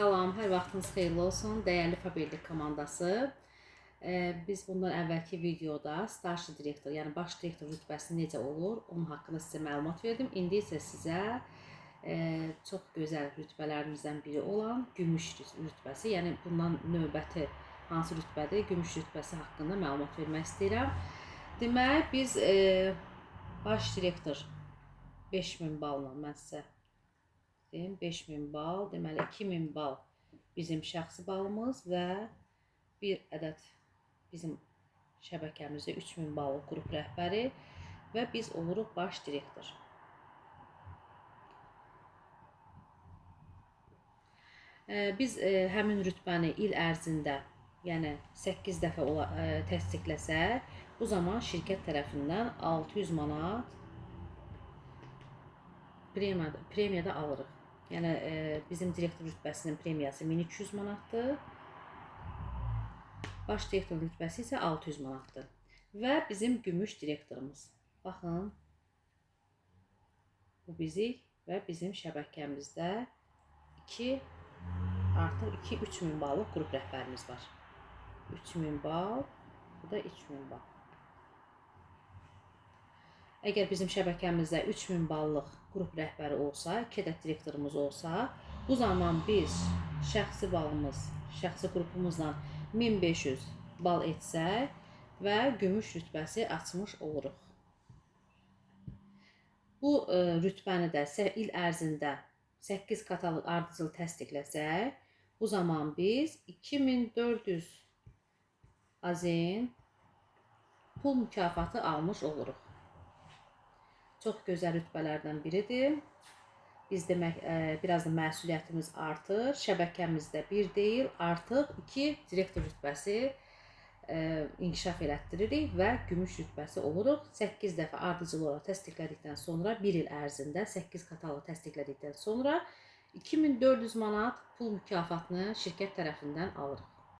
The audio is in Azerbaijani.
Salam, hər vaxtınız xeyirli olsun, dəyərli Fabellik komandası. Biz bundan əvvəlki videoda starşi direktor, yəni baş direktor rütbəsi necə olur, onun haqqında sizə məlumat verdim. İndi isə sizə çox gözəl rütbələrimizdən biri olan gümüş rütbəsi, yəni bundan növbəti hansı rütbədir, gümüş rütbəsi haqqında məlumat vermək istəyirəm. Demək, biz baş direktor 5000 balla mən sizə deyim 5000 bal, deməli 2000 bal bizim şəxsi balımız və bir ədəd bizim şəbəkəmizdə 3000 ballıq qrup rəhbəri və biz oluruq baş direktor. Biz həmin rütbəni il ərzində, yəni 8 dəfə təsdiqləsək, bu zaman şirkət tərəfindən 600 manat premiya premiyada alırıq. Yəni e, bizim direktor rütbəsinin premiyası 1200 manatdır. Baş direktor rütbəsi isə 600 manatdır. Və bizim gümüş direktorumuz. Baxın. Bu bizik və bizim şəbəkəmizdə 2 artıq 2 3000 ballıq qrup rəhbərimiz var. 3000 bal, bu da 3000 bal. Əgər bizim şəbəkəmizdə 3000 ballıq qrup rəhbəri olsa, 2 ədəd direktorumuz olsa, bu zaman biz şəxsi balımız, şəxsi qrupumuzla 1500 bal etsək və gümüş rütbəsi açmış oluruq. Bu ə, rütbəni də il ərzində 8 katalog ardıcıl təsdiqləsək, bu zaman biz 2400 azin pul mükafatı almış oluruq. Çox gözəl rütbələrdən biridir. Biz demək, ə, biraz da məsuliyyətimiz artır. Şəbəkəmizdə bir deyil, artıq 2 direktor rütbəsi ə, inkişaf elətdiririk və gümüş rütbəsi oluruq. 8 dəfə ardıcıl olaraq təsdiqlədikdən sonra 1 il ərzində 8 kataloq təsdiqlədikdən sonra 2400 manat pul mükafatını şirkət tərəfindən alırıq.